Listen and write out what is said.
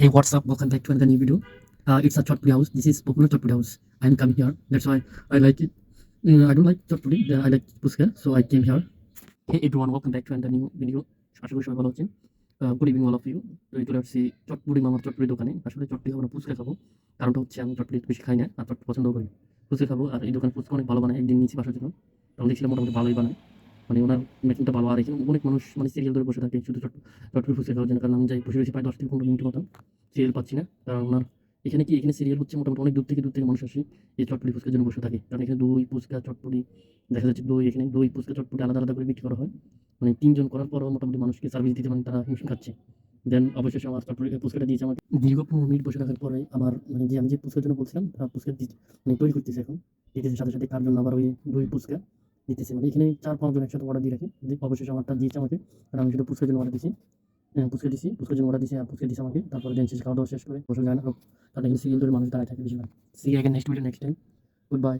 Hey, what's up? Welcome back to another new video. Uh, it's a chotpuri house. This is popular chotpuri house. I'm coming here. That's why I like it. Mm, I don't like chotpuri. uh, I like puska, so I came here. Hey everyone, welcome back to another new video. আশা করি সবাই ভালো আছেন good evening all of you তো এই চলে আসছি চটপুরি মামার চটপুরি দোকানে আসলে চটপুরি খাব না ফুচকা খাব কারণটা হচ্ছে আমি চটপুরি বেশি খাই না আর চটপুরি পছন্দ করি ফুচকা খাব আর এই দোকান ফুচকা অনেক ভালো বানায় একদিন নিয়েছি বাসার জন্য তখন দেখছিলাম মোটামুটি ভালোই বানায় মানে ওনার মেশিনটা ভালো আর এখানে অনেক মানুষ মানে সিরিয়াল ধরে বসে থাকে, শুধু চটপুরি ফুচকা খাওয়ার জন্য কারণ আমি যাই বসে বসে প্রায় দশ থেকে পনেরো মিনিট মতন সিরিয়াল পাচ্ছি না। কারণ ওনার এখানে কি, এখানে সিরিয়াল হচ্ছে মোটামুটি অনেক দূর থেকে দূর থেকে মানুষ আসে এই চটপুরি ফুচকার জন্য বসে থাকে। কারণ এখানে দই, ফুচকা চটপুরি দেখা যাচ্ছে দই, এখানে দই, ফুচকা চটপুরি আলাদা আলাদা করে বিক্রি করা হয়। মানে তিনজন করার পরও মোটামুটি মানুষকে সার্ভিস দিতে মানে তারা হিমশিম খাচ্ছে। দেন অবশেষে আমার চটপুরি পুস্কাটা দিয়েছে আমাকে। দীর্ঘ পনেরো মিনিট বসে থাকার পরে আমার মানে যে আমি যে পুস্কার জন্য বলছিলাম, তারা পুস্কা মানে তৈরি করতেছে এখন। দিতেছে সাথে সাথে তার জন্য আবার ওই দই পুস্কা দিতেছে। মানে এখানে চার পাঁচজন একসাথে অর্ডার দিয়ে রাখে। অবশেষে আমারটা দিয়েছে আমাকে, আর আমি সেটা পুষ্কের জন্য অর্ডার দিয়েছি। পুস্কা দিছি পুস্কার জন্য অর্ডার দিয়েছি, আর পুস্কা দিছে আমাকে। তারপরে দেন শেষ খাওয়া দাওয়া শেষ করে বসে যায় না তাহলে এখানে সিরিয়াল ধরে মানুষ দাঁড়ায় থাকে বেশিরভাগ। সি আগে next video next time good bye